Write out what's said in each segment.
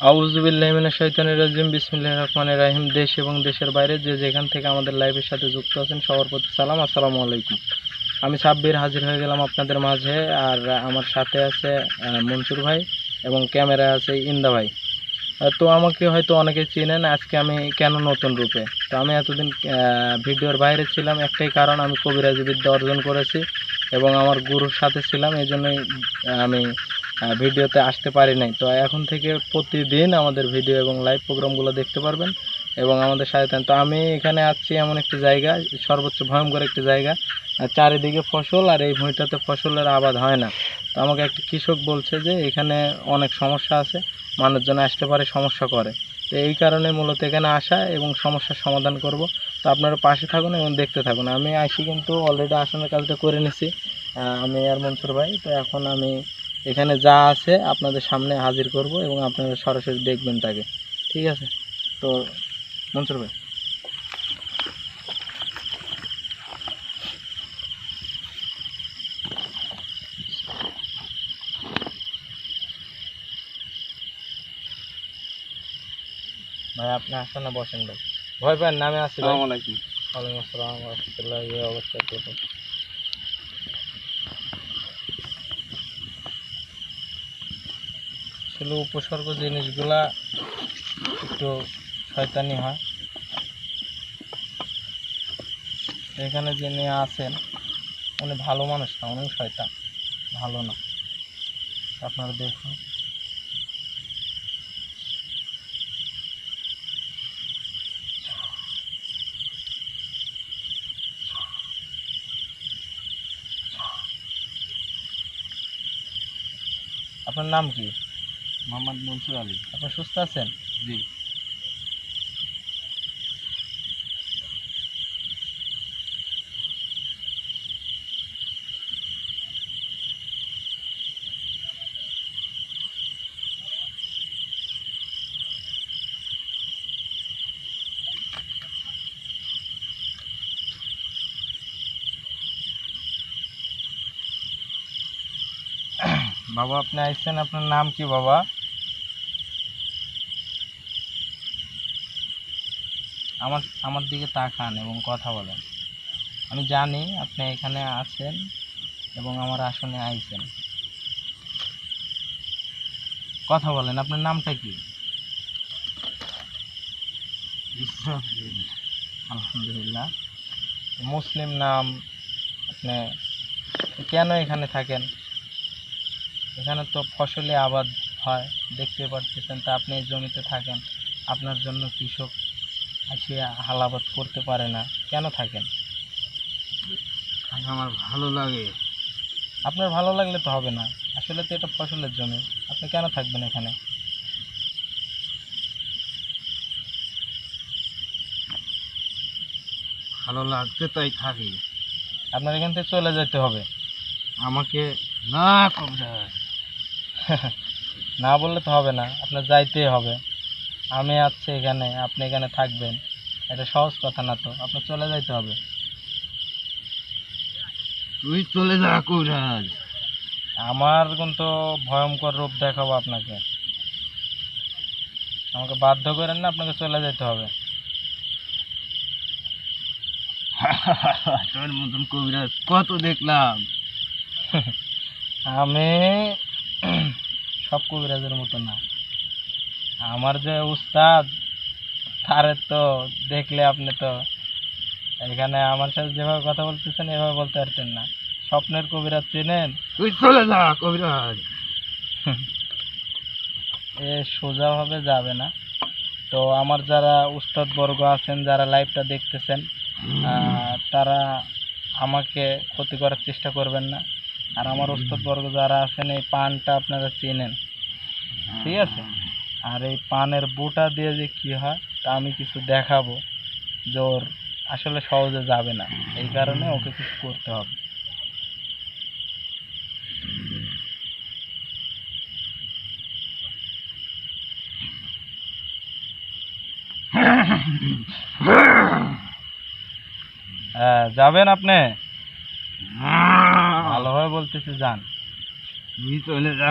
আউজুবিল্লাহিমিনা শৈতানির রাজিম বিসমিল্লাহ রহমানির রাহিম। দেশ এবং দেশের বাইরে যে যেখান থেকে আমাদের লাইভের সাথে যুক্ত আছেন, সবার সালাম, আসসালামু আলাইকুম। আমি সাব্বির, হাজির হয়ে গেলাম আপনাদের মাঝে। আর আমার সাথে আছে মনসুর ভাই এবং ক্যামেরা আছে ইন্দা ভাই। তো আমাকে হয়তো অনেকে চিনেন, আজকে আমি কেন নতুন রূপে? তো আমি এতদিন ভিডিওর বাইরে ছিলাম। একটাই কারণ, আমি কবিরাজি বিদ্যা অর্জন করেছি এবং আমার গুরুর সাথে ছিলাম। এই জন্যই আমি ভিডিওতে আসতে পারি নাই। তো এখন থেকে প্রতিদিন আমাদের ভিডিও এবং লাইভ প্রোগ্রামগুলো দেখতে পারবেন এবং আমাদের সাথে। তো আমি এখানে আছি এমন একটি জায়গা, সর্বোচ্চ ভয়ঙ্কর একটি জায়গা। আর চারিদিকে ফসল আর এই ভূমিটাতে ফসলের আবাদ হয় না। তো আমাকে একটি কৃষক বলছে যে, এখানে অনেক সমস্যা আছে, মানুষজন আসতে পারে, সমস্যা করে। তো এই কারণে মূলত এখানে আসা এবং সমস্যার সমাধান করব। তো আপনারা পাশে থাকুন এবং দেখতে থাকুন। আমি আসি কিন্তু অলরেডি আসনের কাজটা করে নিছি। আমি আর মনসুর ভাই। তো এখন আমি এখানে যা আছে আপনাদের সামনে হাজির করব এবং আপনারা সরাসরি দেখবেন তাকে। ঠিক আছে? তো মনসুর ভাই। ভাই আপনি আসেন না বসেন ভাই। ভয় পান নামে আসি আলাইকুম। ওয়ালাইকুম আসসালাম রহমতুল্লাহ অবস্থা আসলে উপসর্গ জিনিসগুলা একটু শয়তানি হয়। এখানে যিনি আছেন, উনি ভালো মানুষ না উনি শয়তান। ভালো না। আপনারা দেখুন। আপনার নাম কি? মোহাম্মদ মনসুর আলী। আপনি সুস্থ আছেন? জি। বাবা আপনি আইছেন আপনার নাম কি বাবা? আমার আমার দিকে তাকান এবং কথা বলেন। আমি জানি আপনি এখানে আছেন এবং আমার আসনে আইছেন। কথা বলেন, আপনার নামটা কি? আলহামদুলিল্লাহ। মুসলিম নাম আপনি কেন এখানে থাকেন? এখানে তো ফসলে আবাদ হয়, দেখতে পারতেছেন তা আপনি জমিতে থাকেন। আপনার জন্য কৃষক আসে হাল আবাদ করতে পারে না কেন থাকেন? আমার ভালো লাগে। আপনার ভালো লাগলে তো হবে না। আসলে তো এটা ফসলের জমি। আপনি কেন থাকবেন এখানে? ভালো লাগছে তাই থাকি। আপনার এখান থেকে চলে যেতে হবে। আমাকে না কবিরাজ না বললে তো হবে না আপনার যাইতেই হবে। আমি আছি এখানে আপনি এখানে থাকবেন। এটা সহজ কথা না তো আপনার চলে যাইতে হবে। তুই চলে যা কবিরাজ। আমার কিন্তু ভয়ঙ্কর রূপ দেখাবো আপনাকে। আমাকে বাধ্য করেন না আপনাকে চলে যেতে হবে। তোর মতন কবিরাজ কত দেখলাম। আমি সব কবিরাজের মতো না। আমার যে উস্তাদ তারে তো দেখলে আপনি তো এখানে আমার সাথে যেভাবে কথা বলতেছেন এভাবে বলতে পারতেন না। স্বপ্নের কবিরাজ চেনেন? তুই চলে যা কবিরাজ। এ সোজাভাবে যাবে না। তো আমার যারা উস্তাদ বর্গ আছেন যারা লাইভটা দেখতেছেন তারা আমাকে ক্ষতি করার চেষ্টা করবেন না। আর আমার উস্তাদ বর্গ যারা আছেন এই পানটা আপনারা চেনেন। ঠিক আছে? আর এই পানের বুটা দিয়ে যে কি হয়, তা আমি কিছু দেখাবো। যে ওর আসলে সহজে যাবে না। এই কারণে ওকে কিছু করতে হবে। হ্যাঁ যাবেন আপনি? ভালোভাবে বলতেছি, যান। তুই চলে যা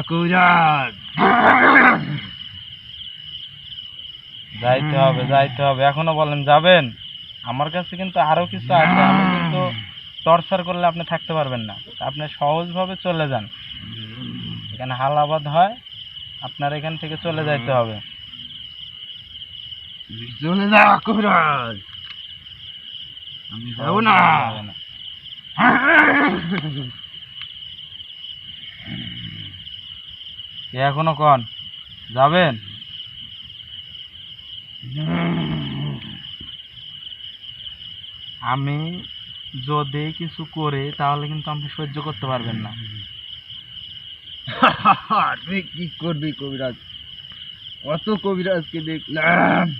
যাইতে হবে যাইতে হবে। এখনও বলেন যাবেন? আমার কাছে কিন্তু আরও কিছু আছে। আমি কিন্তু টর্চার করলে আপনি থাকতে পারবেন না। আপনি সহজভাবে চলে যান। এখানে হালাবাদ হয় আপনার এখান থেকে চলে যাইতে হবে। চলে যা কবিরাজ আমি যাব না। এখনও কন? যাবেন? আমি যদি কিছু করে তাহলে কিন্তু আপনি সহ্য করতে পারবেন না। তুই কি করবি কবিরাজ? কত কবিরাজকে দেখলাম।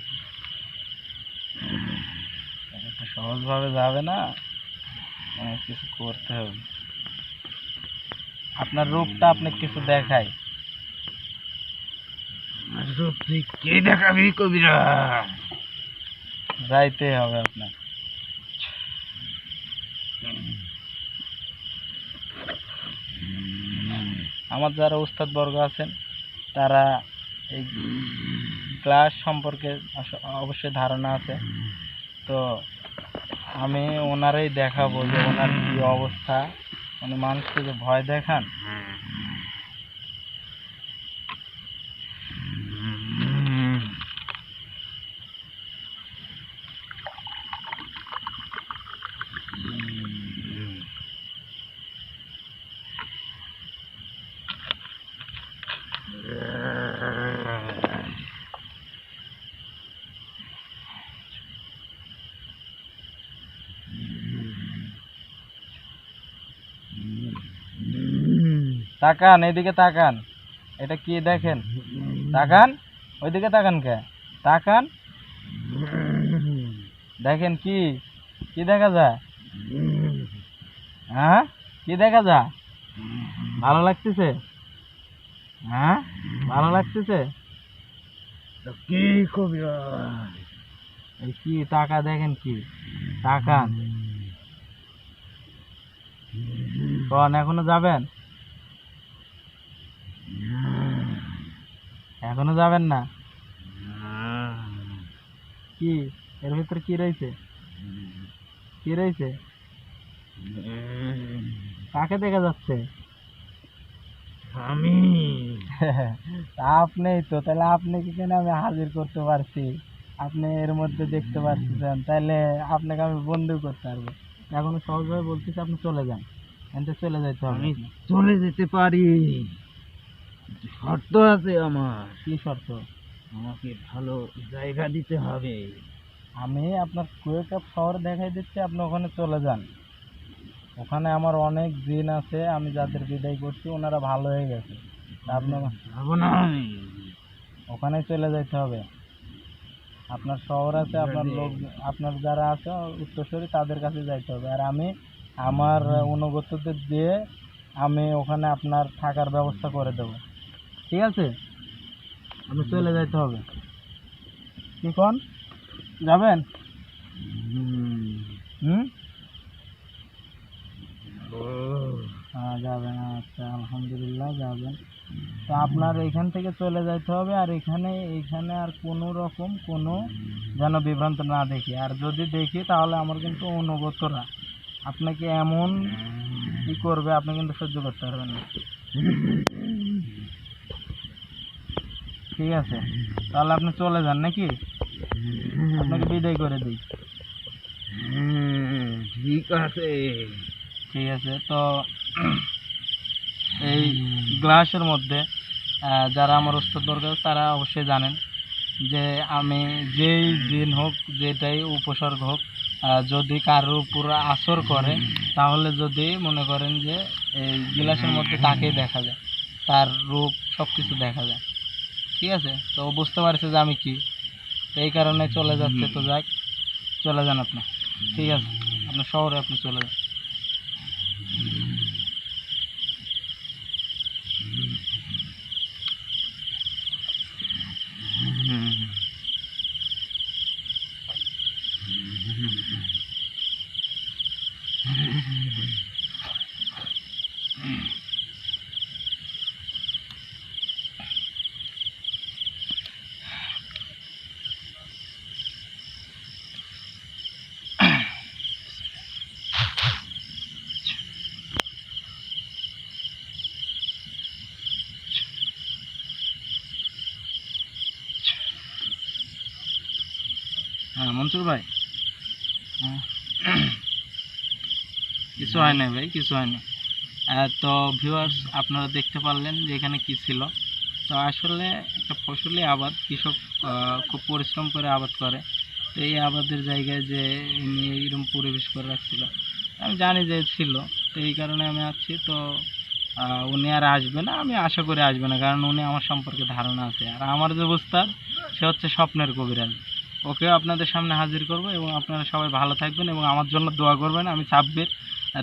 সহজভাবে যাবে না। অনেক কিছু করতে হবে। আপনার রূপটা আপনাকে কিছু দেখায়। আর কে দেখাবি কবিরাজ যাইতে হবে আপনার। আমার যারা উস্তাদ বর্গ আছেন, তারা এই ক্লাস সম্পর্কে অবশ্যই ধারণা আছে। তো আমি ওনারাই দেখাবো যে ওনার কি অবস্থা, উনি মানুষকে যে ভয় দেখান তাকান এইদিকে তাকান। এটা কি দেখেন? তাকান ওইদিকে তাকান কে? তাকান। দেখেন কি? কি দেখা যায়? হ্যাঁ? কি দেখা যায়? ভালো লাগতেছে? হ্যাঁ? ভালো লাগতেছে? কি কে কবিরাজ এই কি টাকা দেখেন কি? তাকান। কন এখনও যাবেন? এখনও যাবেন না? কি? এর ভিতর কি রয়েছে? কি রয়েছে? কাকে দেখা যাচ্ছে? আমি। আপনি তো তাহলে আপনি কি কেন আমি হাজির করতে পারছি? আপনি এর মধ্যে দেখতে পাচ্ছেন তাহলে আপনাকে আমি বন্ধু করতে পারব। এখনও সহজভাবে বলতেছি আপনি চলে যান এনতে চলে যাইতে হবে। আমি চলে যেতে পারি। শর্ত আছে আমার। কি শর্ত? আমাকে ভালো জায়গা দিতে হবে। আমি আপনার কুয়েক শহর দেখাই দিচ্ছি আপনি ওখানে চলে যান। ওখানে আমার অনেক জিন আছে আমি যাদের বিদায় করছি ওনারা ভালো হয়ে গেছে। আপনি যাব না আমি। ওখানে চলে যেতে হবে। আপনার শহর আছে আপনার লোক আপনার যারা আছে উত্তরসূরি তাদের কাছে যাইতে হবে। আর আমি আমার অনুগতদের দিয়ে আমি ওখানে আপনার থাকার ব্যবস্থা করে দেব। ঠিক আছে? আমি চলে যাইতে হবে। কি কন? যাবেন? হুম? হ্যাঁ যাবেন আচ্ছা আলহামদুলিল্লাহ যাবেন। তো আপনার এখান থেকে চলে যাইতে হবে আর এখানে এখানে আর কোনো রকম কোনো যেন বিভ্রান্ত না দেখি। আর যদি দেখি তাহলে আমার কিন্তু অনুগতরা আপনাকে এমন কি করবে আপনি কিন্তু সহ্য করতে পারবেন না। ঠিক আছে? তাহলে আপনি চলে যান নাকি? আপনাকে বিদায় করে দিই। ঠিক আছে। ঠিক আছে তো এই গ্লাসের মধ্যে যারা আমার ওস্তাদ দরকার তারা অবশ্যই জানেন যে আমি যেই দিন হোক যেটাই উপসর্গ হোক যদি কারোর উপর আসর করে তাহলে যদি মনে করেন যে এই গ্লাসের মধ্যে তাকেই দেখা যায় তার রূপ সব কিছু দেখা যায়। ঠিক আছে? তো বুঝতে পারছে যে আমি কি। তো এই কারণে চলে যাচ্ছে তো যাক চলে যান আপনি। ঠিক আছে? আপনার শহরে আপনি চলে যান। মনসুর ভাই? হ্যাঁ। কিছু হয় না ভাই, কিছু হয় না তো ভিউয়ার্স আপনারা দেখতে পারলেন যে এখানে কি ছিল। তো আসলে একটা ফসলি আবাদ, কৃষক খুব পরিশ্রম করে আবাদ করে। তো এই আবাদের জায়গায় যে ইনি এইরকম পরিবেশ করে রাখছিল, আমি জানি যে ছিল। তো এই কারণে আমি আছি, তো উনি আর আসবে না, আমি আশা করি আসবে না, কারণ উনি আমার সম্পর্কে ধারণা আছে। আর আমার যে উস্তাদ সে হচ্ছে স্বপ্নের কবিরাজ। ওকেও আপনাদের সামনে হাজির করব এবং আপনারা সবাই ভালো থাকবেন এবং আমার জন্য দোয়া করবেন। আমি সাব্বির,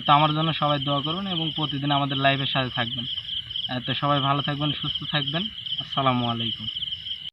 তো আমার জন্য সবাই দোয়া করবেন এবং প্রতিদিন আমাদের লাইভের সাথে থাকবেন। তো সবাই ভালো থাকবেন, সুস্থ থাকবেন। আসসালামু আলাইকুম।